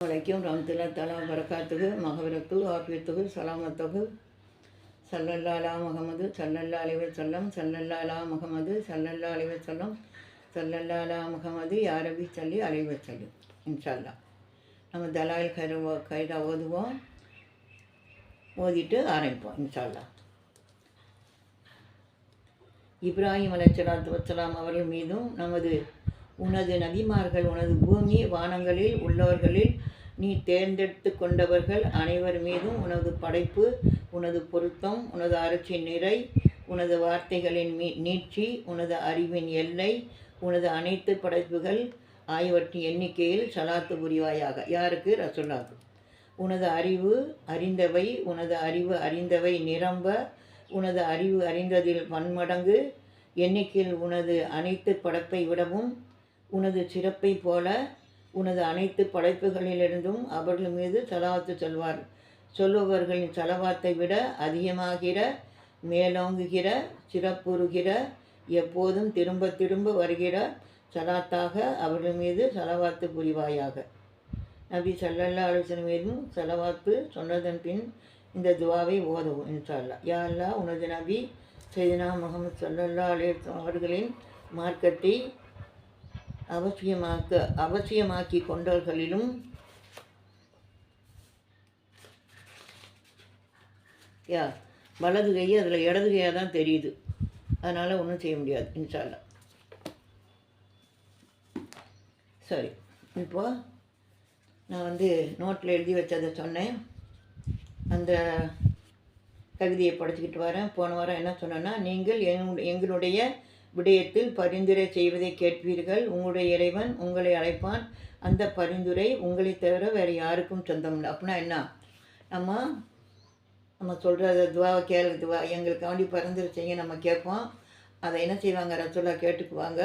வலைக்கும் ரம்துல்லா தலா பரக்காத்துகு மகவிரத்து ஆபியத்துகு சலாமத்துகு சல்லல்லாலா முகமது சல்லல்லா அலைவர் சொல்லம் சல்லல்லாலா முகமது சல்லல்லா அலைவ சொல்லம் சல்லல்லாலா முகமது யாரபி சல்லி அலைவர் செல்லும் இன்ஷல்லா நம்ம தலாயில் கை கைதா ஓதுவோம். ஓதிட்டு ஆரம்பிப்போம் இன்ஷால்லா இப்ராஹிம் அலைச்சலாத்து வச்சலாம் அவர்கள் மீதும் நமது உனது நதிமார்கள் உனது பூமி வானங்களில் உள்ளவர்களில் நீ தேர்ந்தெடுத்து கொண்டவர்கள் அனைவர் மீதும் உனது படைப்பு உனது பொருத்தம் உனது அரட்சி நிறை உனது வார்த்தைகளின் மீ நீட்சி உனது அறிவின் எல்லை உனது அனைத்து படைப்புகள் ஆகியவற்றின் எண்ணிக்கையில் சலாத்து புரிவாயாக. யாருக்கு? ரசுல்லாக்கு உனது அறிவு அறிந்தவை உனது அறிவு அறிந்தவை நிரம்ப உனது அறிவு அறிந்ததில் பன்மடங்கு எண்ணிக்கையில் உனது அனைத்து படைப்பை விடவும் உனது சிறப்பை போல உனது அனைத்து படைப்புகளிலிருந்தும் அவர்கள் மீது செலவாத்து சொல்வார். சொல்லுபவர்களின் செலவாத்தை விட அதிகமாகிற மேலோங்குகிற சிறப்புறுகிற எப்போதும் திரும்ப திரும்ப வருகிற சலாத்தாக அவர்கள் மீது செலவாத்து புரிவாயாக. நபி சல்லல்லா அலுவலன் மீதும் செலவாத்து சொன்னதன் பின் இந்த துவாவை ஓதவும் இன்ஷால்லா யா அல்லா உனது நபி சைதனா முகமது சல்லல்லா அலே அவர்களின் மார்க்கத்தை அவசியமாக்க அவசியமாக்கி கொண்டவர்களிலும் யா வலது கை அதில் இடது கையாக தான் தெரியுது. அதனால் ஒன்றும் செய்ய முடியாது இன்ஷால்லா சரி இப்போ நான் வந்து நோட்டில் எழுதி வச்சதை சொன்னேன். அந்த கவிதையை படிச்சுக்கிட்டு வரேன். போன வாரம் என்ன சொன்னேன்னா நீங்கள் எங்களுடைய விடயத்தில் பரிந்துரை செய்வதை கேட்பீர்கள். உங்களுடைய இறைவன் உங்களை அழைப்பான். அந்த பரிந்துரை உங்களை தவிர வேறு யாருக்கும் சொந்தம் இல்லை. அப்படின்னா என்ன? நம்ம நம்ம சொல்கிற துவாவை கேளு துவா எங்களுக்காண்டி பரிந்துரை செய்ய நம்ம கேட்போம். அதை என்ன செய்வாங்க? ரசோலா கேட்டுக்குவாங்க.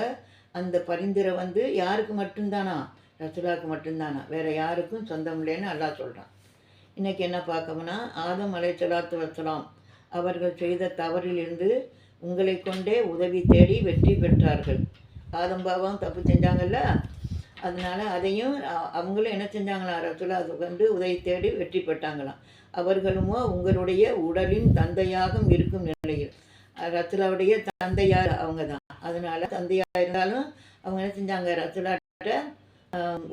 அந்த பரிந்துரை வந்து யாருக்கு மட்டும்தானா? ரசோலாவுக்கு மட்டும்தானா? வேறு யாருக்கும் சொந்தம் இல்லைன்னு நல்லா சொல்கிறான் இன்றைக்கி என்ன பார்க்கணும்னா ஆதம் அலைச்சலாத்து வசலாம் அவர்கள் செய்த தவறிலிருந்து உங்களை கொண்டே உதவி தேடி வெற்றி பெற்றார்கள். ஆதம்பாவும் தப்பு செஞ்சாங்கல்ல? அதனால் அதையும் அவங்களும் என்ன செஞ்சாங்களா ரசுலா அது வந்து உதவி தேடி வெற்றி பெற்றாங்களாம். அவர்களுமோ உங்களுடைய உடலின் தந்தையாகவும் இருக்கும் நிலையில். ரத்துலாவுடைய தந்தையார் அவங்க தான் அதனால் தந்தையாக இருந்தாலும் அவங்க என்ன செஞ்சாங்க? ரத்துலாட்ட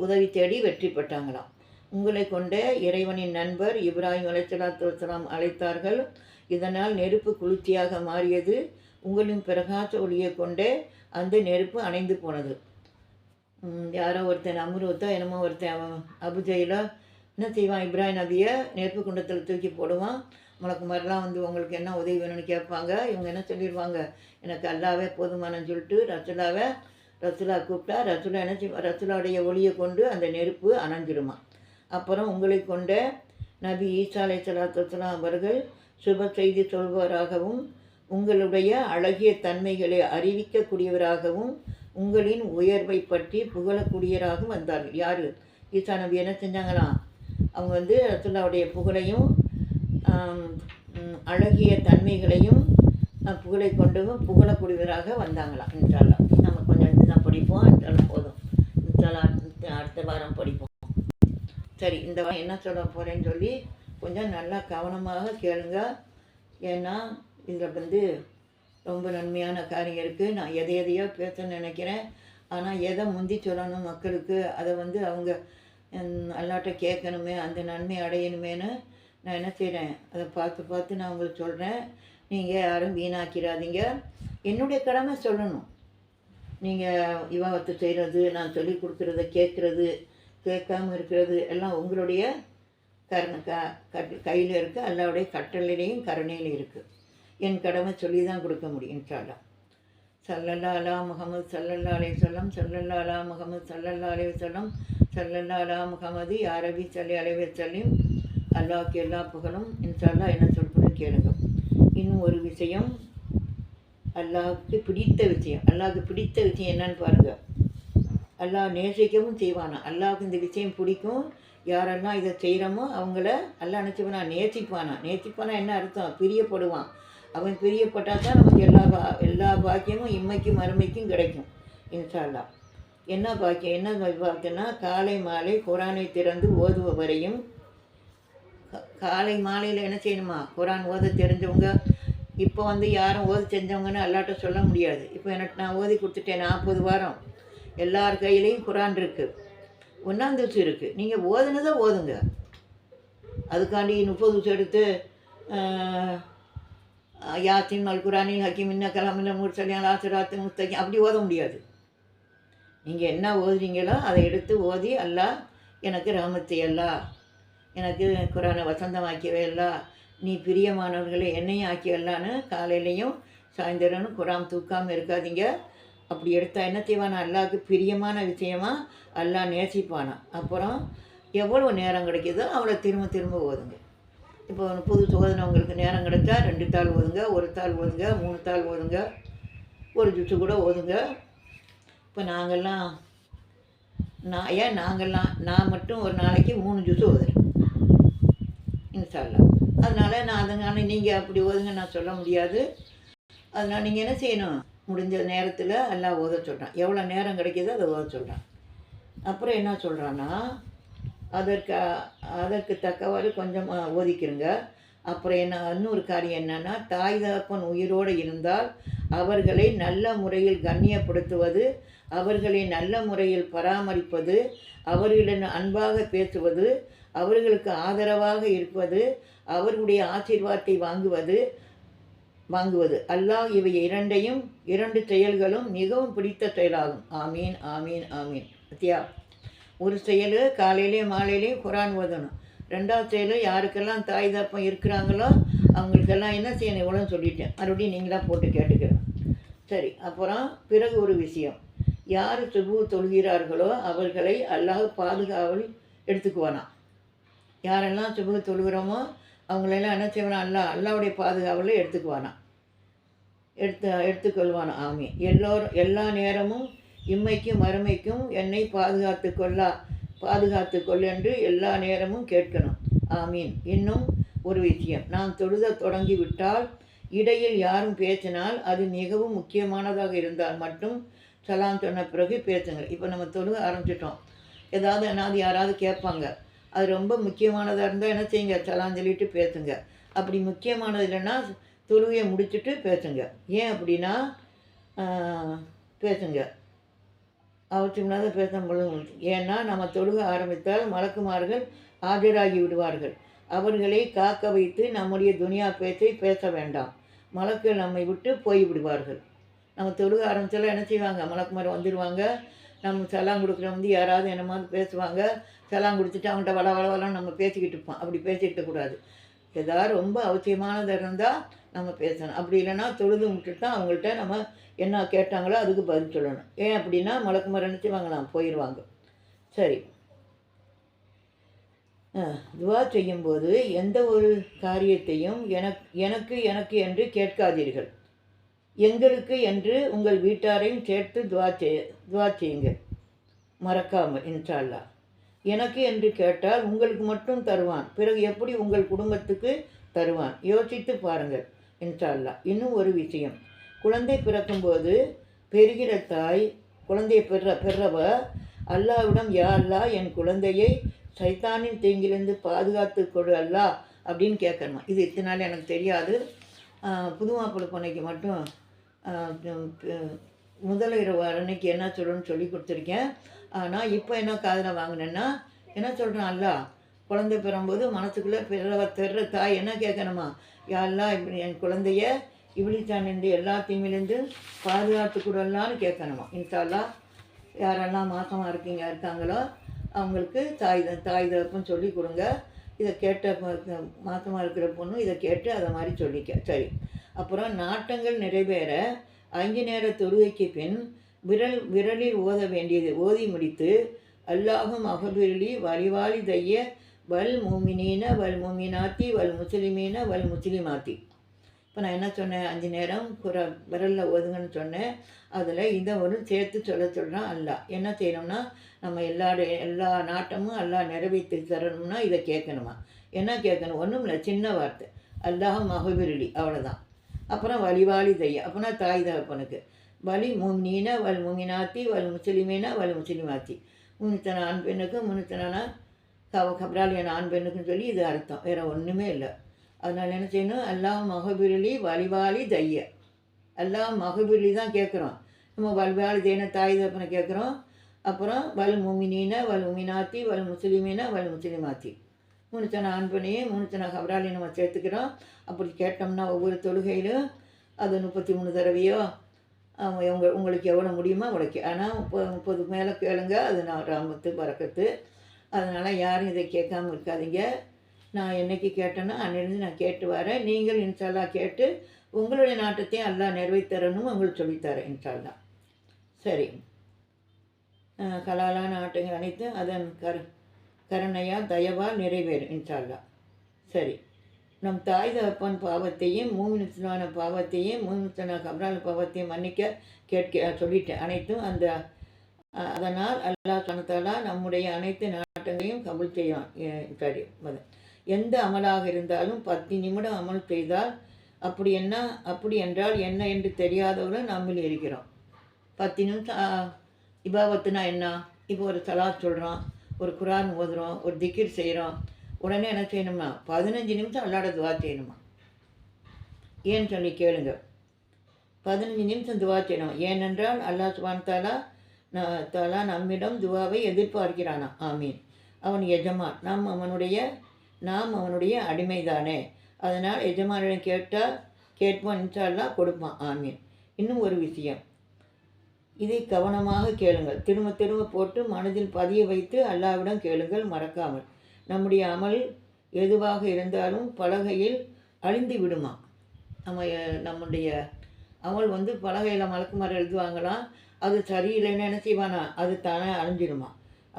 உதவி தேடி வெற்றி பெற்றாங்களாம். உங்களை கொண்ட இறைவனின் நண்பர் இப்ராஹிம் அலைச்சலாத்து வசலாம் அழைத்தார்கள். இதனால் நெருப்பு குளிர்ச்சியாக மாறியது. உங்களின் பிரகாச ஒளியை கொண்டே அந்த நெருப்பு அணைந்து போனது. யாரோ ஒருத்தன் அம்ருத்தோ என்னமோ ஒருத்தன் அவன் என்ன செய்வான்? இப்ராஹிம் நபியை நெருப்பு குண்டத்தில் தூக்கி போடுவான். உனக்கு மாதிரிலாம் வந்து உங்களுக்கு என்ன உதவி வேணும்னு கேட்பாங்க. இவங்க என்ன சொல்லிடுவாங்க? எனக்கு அல்லாவே போதுமானு சொல்லிட்டு ரசுலாவை ரசுலா கூப்பிட்டா ரசுலா என்ன செய்வா ரசுலாவுடைய ஒளியை கொண்டு அந்த நெருப்பு அணைஞ்சிடுமா? அப்புறம் உங்களை கொண்ட நபி ஈசா அலை சலாத்து அவர்கள் சுப செய்தி சொல்பவராகவும் உங்களுடைய அழகிய தன்மைகளை அறிவிக்கக்கூடியவராகவும் உங்களின் உயர்வை பற்றி புகழக்கூடியவராகவும் வந்தார்கள் யார்? ஈசா நபி என்ன செஞ்சாங்களாம் அவங்க வந்து ரசுல்லாவுடைய புகழையும் அழகிய தன்மைகளையும் புகழை கொண்டும் புகழக்கூடியவராக வந்தாங்களாம் இன்ஷால்லா நம்ம கொஞ்சம் இதுதான் படிப்போம். இன்ஷால்லா போதும். இன்ஷால்லா அடுத்த- அடுத்த வாரம் படிப்போம். சரி இந்த வாரம் என்ன சொல்ல போகிறேன்னு சொல்லி கொஞ்சம் நல்லா கவனமாக கேளுங்க. ஏன்னா இதில் வந்து ரொம்ப நன்மையான காரியம் இருக்குது நான் எதை எதையோ பேச நினைக்கிறேன். ஆனால் எதை முந்தி சொல்லணும் மக்களுக்கு அதை வந்து அவங்க ம், அல்லாட்ட கேட்கணுமே அந்த நன்மை அடையணுமேன்னு நான் என்ன செய்கிறேன் அதை பார்த்து பார்த்து நான் உங்களுக்கு சொல்கிறேன் நீங்கள் யாரும் வீணாக்கிறாதீங்க. என்னுடைய கடமை சொல்லணும். நீங்கள் விவாகத்து செய்கிறது நான் சொல்லி கொடுக்குறத கேட்குறது கேட்காம இருக்கிறது எல்லாம் உங்களுடைய கருணை க கையில் இருக்குது அல்லாவுடைய கட்டளையிலையும் கருணையிலையும் இருக்குது என் கடமை சொல்லி தான் கொடுக்க முடியும் இன்ஷால்லா சல்லல்லாலா முகமது சல்லல்லா அலைஹி சல்லல்லாலா முகமது சல்லல்லா அலைஹி வஸல்லம் சல்லல்லா முகமது யாரபி சல்லி அலைஹி சொல்லியும் அல்லாஹ்க்கு எல்லா புகழும் இன்ஷால்லா என்ன சொல்கிறேன்னு கேளுங்க. இன்னும் ஒரு விஷயம் அல்லாவுக்கு பிடித்த விஷயம். அல்லாவுக்கு பிடித்த விஷயம் என்னன்னு பாருங்கள் அல்லாஹ் நேசிக்கவும் செய்வானா? அல்லாவுக்கு இந்த விஷயம் பிடிக்கும் யாரெல்லாம் இதை செய்கிறோமோ அவங்கள அல்லாஹ் நினச்சிப்பானா நேசிப்பானா? நேசிப்பானா என்ன அர்த்தம்? பிரியப்படுவான். அவன் பிரியப்பட்டால் தான் நமக்கு எல்லா பா எல்லா பாக்கியமும் இம்மைக்கும் மறுமைக்கும் கிடைக்கும். இன்ஷால்லா என்ன பாக்கியம்? என்ன பாக்கியம்னா காலை மாலை குரானை திறந்து ஓதுபவரையும் காலை மாலையில் என்ன செய்யணுமா? குரான் ஓத தெரிஞ்சவங்க இப்போ வந்து யாரும் ஓத செஞ்சவங்கன்னு எல்லாட்ட சொல்ல முடியாது. இப்போ எனக்கு நான் ஓதி கொடுத்துட்டேன் நாற்பது வாரம். எல்லார் கையிலையும் குரான் இருக்குது ஒன்றாந்தூசி இருக்குது நீங்கள் ஓதுனதை ஓதுங்க. அதுக்காண்டி முப்பது வருஷம் எடுத்து யாத்தின் மல்குரானி குரானில் ஹக்கீம் இன்ன கலாமில் முர்சலியால் ஆசிராத்து முஸ்தகி அப்படி ஓத முடியாது. நீங்கள் என்ன ஓதுறீங்களோ அதை எடுத்து ஓதி அல்லா எனக்கு ரஹமத்து அல்லா எனக்கு குரானை வசந்தமாக்கியவே அல்லா நீ பிரியமானவர்களை என்னையும் ஆக்கியல்லான்னு காலையிலையும் சாயந்தரம் குரான் தூக்காமல் இருக்காதீங்க. அப்படி எடுத்தால் என்ன செய்வானா? அல்லாவுக்கு பிரியமான விஷயமா அல்லா நேசிப்பானா? அப்புறம் எவ்வளோ நேரம் கிடைக்குதோ அவ்வளோ திரும்ப திரும்ப ஓதுங்க. இப்போ புது புது சோதனவங்களுக்கு நேரம் கிடைச்சா ரெண்டு தாள் ஓதுங்க ஒரு தாள் ஓதுங்க மூணு தாள் ஓதுங்க ஒரு ஜுட்டு கூட ஓதுங்க. இப்போ நாங்கள்லாம் நான் ஏன் நாங்கள்லாம் நான் மட்டும் ஒரு நாளைக்கு மூணு ஜூஸ் ஓதுறேன். இன்ஷால்லா அதனால் நான் அதனால நீங்கள் அப்படி ஓதுங்க நான் சொல்ல முடியாது. அதனால் நீங்கள் என்ன செய்யணும்? முடிஞ்ச நேரத்தில் எல்லாம் ஓத சொல்கிறான் எவ்வளோ நேரம் கிடைக்குதோ அதை ஓத சொல்கிறான் அப்புறம் என்ன சொல்கிறான்னா அதற்கு அதற்கு தக்கவாறு கொஞ்சம் ஓதிக்கிறங்க அப்புறம் என்ன இன்னொரு காரியம் என்னென்னா தாய் தகப்பன் உயிரோடு இருந்தால் அவர்களை நல்ல முறையில் கண்ணியப்படுத்துவது அவர்களை நல்ல முறையில் பராமரிப்பது அவர்களிடம் அன்பாக பேசுவது அவர்களுக்கு ஆதரவாக இருப்பது அவர்களுடைய ஆசீர்வாதத்தை வாங்குவது வாங்குவது. அல்லாஹ் இவை இரண்டையும் இரண்டு செயல்களும் மிகவும் பிடித்த செயலாகும். ஆமீன் ஆமீன் ஆமீன். பத்தியா? ஒரு செயல் காலையிலே மாலையிலே குரான் ஓதணும். ரெண்டாவது செயல் யாருக்கெல்லாம் தாய் தப்பம் இருக்கிறாங்களோ அவங்களுக்கெல்லாம் என்ன செய்யணும்? இவ்வளோ சொல்லிட்டேன். மறுபடியும் நீங்களாக போட்டு கேட்டுக்கிறோம் சரி அப்புறம் பிறகு ஒரு விஷயம். யார் சுபு தொழுகிறார்களோ அவர்களை அல்லாஹ் பாதுகாவல் எடுத்துக்குவானாம் யாரெல்லாம் சுபு தொழுகிறோமோ அவங்களெல்லாம் என்ன செய்வானா? அல்லா அல்லாவுடைய பாதுகாவலை எடுத்துக்குவானாம் எடுத்து எடுத்துக்கொள்வான்? ஆமி எல்லோரும் எல்லா நேரமும் இம்மைக்கும் மறுமைக்கும் என்னை பாதுகாத்து கொள்ளா பாதுகாத்து கொள் என்று எல்லா நேரமும் கேட்கணும். ஆமீன். இன்னும் ஒரு விஷயம். நான் தொழுத தொடங்கி விட்டால் இடையில் யாரும் பேசினால் அது மிகவும் முக்கியமானதாக இருந்தால் மட்டும் சலாம் சொன்ன பிறகு பேசுங்கள். இப்போ நம்ம தொழுக ஆரம்பிச்சிட்டோம். ஏதாவது என்னாவது யாராவது கேட்பாங்க. அது ரொம்ப முக்கியமானதாக இருந்தால் என்ன செய்யுங்க? சலாம் சொல்லிட்டு பேசுங்க. அப்படி முக்கியமானது இல்லைன்னா தொழுகையை முடிச்சுட்டு பேசுங்க. ஏன் அப்படின்னா பேசுங்க. அவசியமில்லாத பேச பொழுது ஏன்னா நம்ம தொழுக ஆரம்பித்தால் மலக்குமார்கள் ஆஜராகி விடுவார்கள். அவர்களை காக்க வைத்து நம்முடைய துனியா பேச்சை பேச வேண்டாம். மலக்கள் நம்மை விட்டு போய் விடுவார்கள் நம்ம தொழுக ஆரம்பித்தாலும் என்ன செய்வாங்க? மலக்குமார் வந்துடுவாங்க நம்ம செலாம் கொடுக்குற வந்து யாராவது என்னமாவது பேசுவாங்க. செலாம் கொடுத்துட்டு அவங்கள்ட்ட வள வளவலாம் நம்ம பேசிக்கிட்டு இருப்போம். அப்படி பேசிக்கிட்டு கூடாது. ஏதாவது ரொம்ப அவசியமானது இருந்தால் நம்ம பேசணும். அப்படி இல்லைன்னா தொழுது விட்டுட்டு தான் அவங்கள்ட்ட நம்ம என்ன கேட்டாங்களோ அதுக்கு பதில் சொல்லணும். ஏன் அப்படின்னா மலக்கு மரம் வாங்கலாம். போயிடுவாங்க சரி. துவா செய்யும்போது எந்த ஒரு காரியத்தையும் எனக்கு எனக்கு எனக்கு என்று கேட்காதீர்கள். எங்களுக்கு என்று உங்கள் வீட்டாரையும் சேர்த்து துவா செய்ய துவா செய்யுங்க மறக்காமல் இன்ஷால்லா. எனக்கு என்று கேட்டால் உங்களுக்கு மட்டும் தருவான். பிறகு எப்படி உங்கள் குடும்பத்துக்கு தருவான்? யோசித்து பாருங்கள் இன்ஷால்லா. இன்னும் ஒரு விஷயம். குழந்தை பிறக்கும்போது பெறுகிற தாய் குழந்தையை பெற பெறவ அல்லாவிடம் யா அல்லா என் குழந்தையை சைத்தானின் தீங்கிலிருந்து பாதுகாத்து கொடு அல்லா அப்படின்னு கேட்கணுமா? இது இத்தனை நாள் எனக்கு தெரியாது. புது மாப்பிள்ளை பொண்ணைக்கு மட்டும் முதல் இரவு அன்னைக்கு என்ன சொல்லணும்னு சொல்லி கொடுத்துருக்கேன். ஆனால் இப்போ என்ன காதில் வாங்கினேன்னா என்ன சொல்கிறேன் அல்லா குழந்தை பிறம்போது மனசுக்குள்ளே பிறவ பெற தாய் என்ன கேட்கணுமா? யாரெல்லாம் இப்படி என் குழந்தைய இவிலிச்சானிருந்து எல்லா தீமிலேருந்து பாதுகாத்து கொடுலான்னு கேட்கணுமா? இன்ஷால்லா யாரெல்லாம் மாசமாக இருக்கீங்க இருக்காங்களோ அவங்களுக்கு தாய் தாய் தகப்பன்னு சொல்லி கொடுங்க. இதை கேட்ட மாசமாக இருக்கிற பொண்ணு இதை கேட்டு அதை மாதிரி சொல்லிக்க சரி. அப்புறம் நாட்டங்கள் நிறைவேற அஞ்சு நேர தொழுகைக்கு பின் விரல் விரலில் ஓத வேண்டியது ஓதி முடித்து அல்லாஹும் அகபிரலி வலிவாலி தைய வல் மூமினீன வல் மூமினாத்தி வல் முஸ்லிமீன வல் முஸ்லிமாத்தி இப்போ நான் என்ன சொன்னேன்? அஞ்சு நேரம் குற விரலில் ஓதுங்கன்னு சொன்னேன். அதில் இதை ஒரு சேர்த்து சொல்ல சொல்கிறான் அல்லாஹ். என்ன செய்யணும்னா நம்ம எல்லா எல்லா நாட்டமும் எல்லாம் நிறைவேற்றி தரணும்னா இதை கேட்கணுமா? என்ன கேட்கணும்? ஒன்றும் இல்லை சின்ன வார்த்தை. அல்லாஹ் மகபிரலி அவ்வளோதான் அப்புறம் வலிவாளி தையா. அப்படின்னா தாய் தகப்பனுக்கு வலி முமினீன வல் முமினாத்தி வல் முஸ்லிமீன வல் முஸ்லிமாத்தி. முன்னூத்தன ஆண் பெண்ணுக்கு முன்னூத்தனா கவ கபராலியான ஆண் பெண்ணுக்குன்னு சொல்லி இது அர்த்தம். வேறு ஒன்றுமே இல்லை. அதனால் என்ன செய்யணும்? எல்லாம் மகபிரலி வலிவாலி தைய. எல்லாம் மகபிரலி தான் கேட்குறோம் நம்ம வல்வாளி தேன தாய் தகப்பனை கேட்குறோம் அப்புறம் வல் முமினீன வல் முமினாத்தி வல் முஸ்லிமீன வல் முஸ்லிமாத்தி. முன்னித்தன ஆண் பெண்ணையும் முன்னித்தன கபராலையும் நம்ம சேர்த்துக்கிறோம். அப்படி கேட்டோம்னா ஒவ்வொரு தொழுகையிலும் அது முப்பத்தி மூணு தடவையோ அவங்க உங்க உங்களுக்கு எவ்வளோ முடியுமோ அவ்வளோக்கு ஆனால் முப்பது முப்பது மேலே கேளுங்க அது நான் ராமத்து பறக்கத்து அதனால் யாரும் இதை கேட்காம இருக்காதீங்க. நான் என்னைக்கு கேட்டேனோ அன்னிலிருந்து நான் கேட்டு வரேன். நீங்கள் இன்ஷால்லா கேட்டு உங்களுடைய நாட்டத்தையும் எல்லாம் நிறைவேற்றரணும் உங்களுக்கு சொல்லித்தரேன் இன்ஷால்லா சரி. கலாலான ஆட்டங்கள் அனைத்தும் அதன் கரு கருணையா தயவா நிறைவேறும் இன்ஷால்லா. சரி. நம் தாய் தகப்பன் பாவத்தையும் மூமினுத்தனான பாவத்தையும் மூமினுத்தன கபரால் பாவத்தையும் மன்னிக்க கேட்க சொல்லிட்டேன் அனைத்தும் அந்த அதனால் அல்லாஹ் சொன்னதாலா நம்முடைய அனைத்து நாட்டங்களையும் கபுல் செய்வான். சரி எந்த அமலாக இருந்தாலும் பத்து நிமிடம் அமல் செய்தால் அப்படி என்ன அப்படி என்றால் என்ன என்று தெரியாதவர்களும் நம்மில் இருக்கிறோம் பத்து நிமிஷம் இபாவத்துனா என்ன? இப்போ ஒரு சலாத் சொல்கிறோம் ஒரு குரான் ஓதுறோம் ஒரு திக்கிர் செய்கிறோம் உடனே என்ன செய்யணுமா? பதினஞ்சு நிமிஷம் அல்லாட துவா செய்யணுமா? ஏன்னு சொல்லி கேளுங்க. பதினஞ்சு நிமிஷம் துவா செய்யணும். ஏனென்றால் அல்லாஹ் சுபான் தாலா ந- தாலா நம்மிடம் துவாவை எதிர்பார்க்கிறானா? ஆமீன். அவன் எஜமான். நாம் அவனுடைய நாம் அவனுடைய அடிமைதானே. அதனால் எஜமானிடம் கேட்டால் கேட்பான் இன்ஷால்லா கொடுப்பான். ஆமீன். இன்னும் ஒரு விஷயம். இதை கவனமாக கேளுங்கள். திரும்ப திரும்ப போட்டு மனதில் பதிய வைத்து அல்லாவிடம் கேளுங்கள் மறக்காமல். நம்முடைய அமல் எதுவாக இருந்தாலும் பலகையில் அழிந்து விடுமா? நம்ம நம்முடைய அமல் வந்து பலகையில் மலக்குமார் எழுதுவாங்களாம் அது சரியில்லைன்னு என்ன செய்வானா? அது தானே அழிஞ்சிடுமா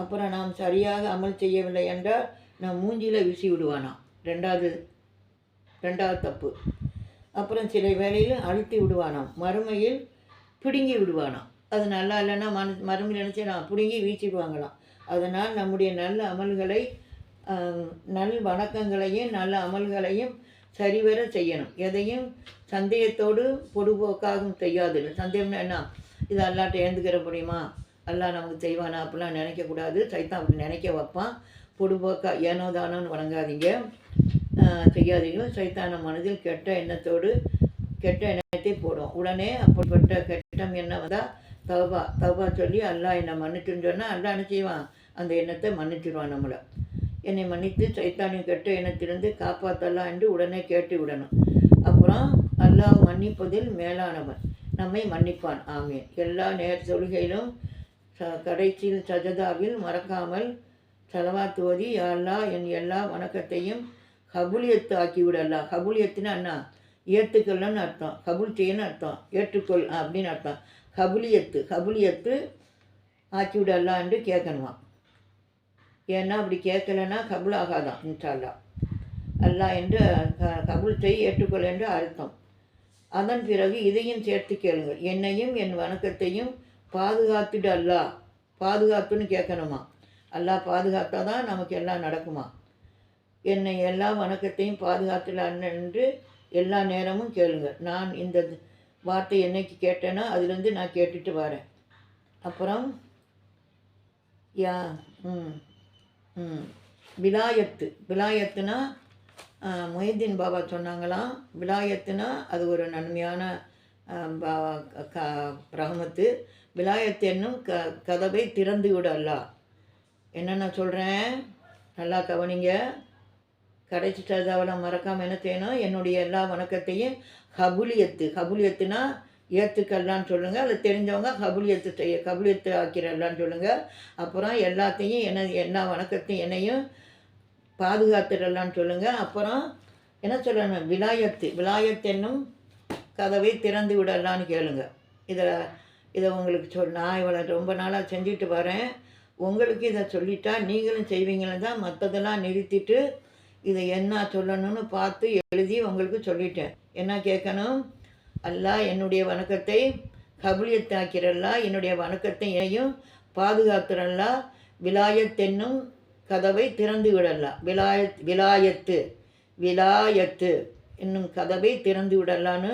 அப்புறம் நாம் சரியாக அமல் செய்யவில்லை என்றால் நாம் மூஞ்சியில் வீசி விடுவானாம் ரெண்டாவது ரெண்டாவது தப்பு. அப்புறம் சில வேளையில் அழித்து விடுவானாம். மறுமையில் பிடுங்கி விடுவானாம். அது நல்லா இல்லைன்னா மன மறுமையில் நினச்சி நான் பிடுங்கி வீச்சிடுவாங்களாம் அதனால் நம்முடைய நல்ல அமல்களை நல் வணக்கங்களையும் நல்ல அமல்களையும் சரிவர செய்யணும். எதையும் சந்தேகத்தோடு பொடுபோக்காகவும் செய்யாது சந்தேகம்னா என்ன? இது அல்லாட்ட ஏந்துக்கிற முடியுமா எல்லாம் நமக்கு செய்வானா? அப்படிலாம் நினைக்கக்கூடாது. சைத்தான் அப்படி நினைக்க வைப்பான். பொடுபோக்கா ஏனோ தானோன்னு வணங்காதீங்க. செய்யாதீங்க. சைத்தான மனதில் கெட்ட எண்ணத்தோடு கெட்ட எண்ணத்தை போடும் உடனே அப்படிப்பட்ட கெட்டம் என்ன வந்தால் தவபா தவபா சொல்லி அல்லாஹ் என்னை மன்னிச்சுன்னு சொன்னால் அல்லாஹ் என்ன செய்வான்? அந்த எண்ணத்தை மன்னிச்சிடுவான் நம்மளை. என்னை மன்னித்து சைத்தானியம் கெட்ட எண்ணத்திலிருந்து காப்பாற்றலாம் என்று உடனே கேட்டு விடணும். அப்புறம் அல்லாஹ் மன்னிப்பதில் மேலானவன். நம்மை மன்னிப்பான். ஆமே எல்லா நேர் தொழுகையிலும் ச கடைசியில் சஜதாவில் மறக்காமல் செலவாத்துவதி அல்லா அல்லாஹ் என் எல்லா வணக்கத்தையும் கபுலியத்து ஆக்கிவிடல்லா கபுலியத்துன்னு அண்ணா ஏற்றுக்கொள்ளன்னு அர்த்தம். கபுல் செய்யன்னு அர்த்தம். ஏற்றுக்கொள் அப்படின்னு அர்த்தம். கபூலியத்து கபூலியத்து ஆக்கி என்று கேட்கணுமா ஏன்னா அப்படி கேட்கலன்னா கபுல் ஆகாதான் இன்ஷால்லா அல்லா என்று க- கபுல் செய் ஏற்றுக்கொள் என்று அர்த்தம். அதன் பிறகு இதையும் சேர்த்து கேளுங்கள். என்னையும் என் வணக்கத்தையும் பாதுகாத்துடு அல்லா. பாதுகாத்துன்னு கேட்கணுமா? அல்லா பாதுகாத்தா தான் நமக்கு எல்லாம் நடக்குமா? என்னை எல்லா வணக்கத்தையும் பாதுகாத்துல என்று எல்லா நேரமும் கேளுங்கள். நான் இந்த வார்த்தை என்னைக்கு கேட்டேனோ அதுலேருந்து நான் கேட்டுட்டு வரேன். அப்புறம் யா ம் ம் விலாயத்து. விலாயத்துனா மொஹிதீன் பாபா சொன்னாங்களாம். விலாயத்துனா அது ஒரு நன்மையான பா- க பிரகமத்து விலாயத்து என்னும் க கதவை திறந்து விடு அல்லாஹ். என்ன நான் சொல்கிறேன் நல்லா கவனிங்க. கடைசி சதாவில் மறக்காமல் என்ன செய்யணும் என்னுடைய எல்லா வணக்கத்தையும் ஹபுலியத்து ஹபுலியத்துனா ஏற்றுக்கல்லான்னு சொல்லுங்கள் அது தெரிஞ்சவங்க கபுலியத்து செய்ய கபுலியத்து ஆக்கிறல்லான்னு சொல்லுங்கள் அப்புறம் எல்லாத்தையும் என்ன எல்லா வணக்கத்தையும் என்னையும் பாதுகாத்துடலான்னு சொல்லுங்கள் அப்புறம் என்ன சொல்லணும்? விலாயத்து விலாயத்து என்னும் கதவை திறந்து விடலான்னு கேளுங்க. இதை இதை உங்களுக்கு சொல் நான் இவளை ரொம்ப நாளாக செஞ்சுட்டு வரேன். உங்களுக்கு இதை சொல்லிட்டா நீங்களும் செய்வீங்கன்னு தான் மற்றதெல்லாம் நிறுத்திட்டு இதை என்ன சொல்லணும்னு பார்த்து எழுதி உங்களுக்கு சொல்லிட்டேன். என்ன கேட்கணும்? அல்லாஹ் என்னுடைய வணக்கத்தை கபுலியத்தாக்கிறல்லா என்னுடைய வணக்கத்தை ஏயும் பாதுகாத்துறல்லா விலாயத்தென்னும் கதவை திறந்து விடலாம் விலாயத் விலாயத்து விலாயத்து என்னும் கதவை திறந்து விடலான்னு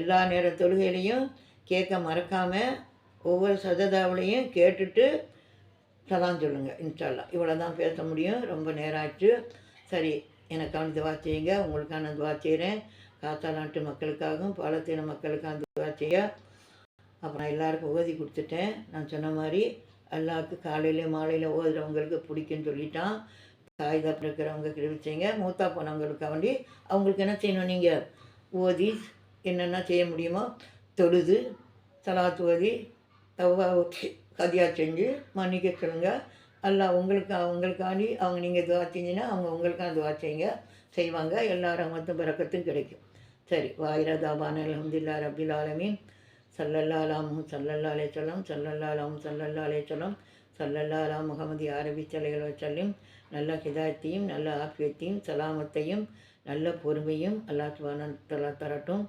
எல்லா நேர தொழுகையிலையும் கேட்க மறக்காமல் ஒவ்வொரு சஜதாவிலையும் கேட்டுட்டு சதான் சொல்லுங்கள் இன்ஷால்லா இவ்வளோ தான் பேச முடியும். ரொம்ப நேரம் ஆச்சு. சரி எனக்கான துவா செய்யுங்க உங்களுக்கான துவா செய்கிறேன் காத்தா நாட்டு மக்களுக்காகவும் பாலத்தீன மக்களுக்காக துவா செய்ய அப்புறம் எல்லாருக்கும் ஓதி கொடுத்துட்டேன். நான் சொன்ன மாதிரி எல்லாருக்கும் காலையில் மாலையில் ஓதுறவங்களுக்கு பிடிக்குன்னு சொல்லிட்டான். காகிதா இருக்கிறவங்க கிழிச்சிங்க மூத்தா போனவங்களுக்கு வேண்டி அவங்களுக்கு என்ன செய்யணும் நீங்கள் ஓதி என்னென்ன செய்ய முடியுமோ தொழுது சலாத்து ஓதி தவா கதியா செஞ்சு மன்னிக்க சொல்லுங்கள் அல்லாஹ் உங்களுக்கு அவங்களுக்காண்டி அவங்க நீங்கள் துவா செஞ்சுன்னா அவங்க உங்களுக்கான துவா செய்யுங்க செய்வாங்க. எல்லாரும் மொத்தம் பிறக்கத்தும் கிடைக்கும். சரி வாயிரதாபான அலமதுல்லா ரபில் ஆலமீன். சல்லல்லா சல்லல்லாலே சல்லல்லா அலேச்சலம் சல்லல்லாலே சொல்லம் சல்லல்லா அலேச்சலம் முகமது அரபி சலைகளை சொல்லியும் நல்ல ஹிதாயத்தையும் நல்ல ஆப்பியத்தையும் சலாமத்தையும் நல்ல பொறுமையும் அல்லா சுபான தரட்டும்.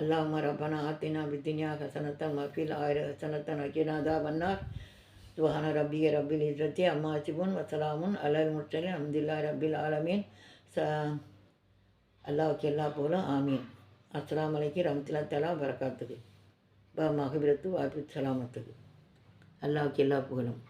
அல்லாஹ் ரபனா ஆத்தினா பித்தினியா ஹசனத்தன் மஃபில் ஆயிர ஹசனத்தன் நக்கினாதா வன்னார் சுஹான ரப்பிய ரபில் இஸ்ரத்தி அம்மா சிபுன் வசலாமுன் அலல் முர்சலின் அம்துல்லா ரபில் ஆலமீன். ச அல்லாவுக்கு எல்லா போலும் ஆமீன். அஸ்லாம் அலைக்கு ரம்துல்லா தலா வரக்காத்துக்கு பா மகபிரத்து வாபி சலாமத்துக்கு அல்லாவுக்கு எல்லா புகழும்.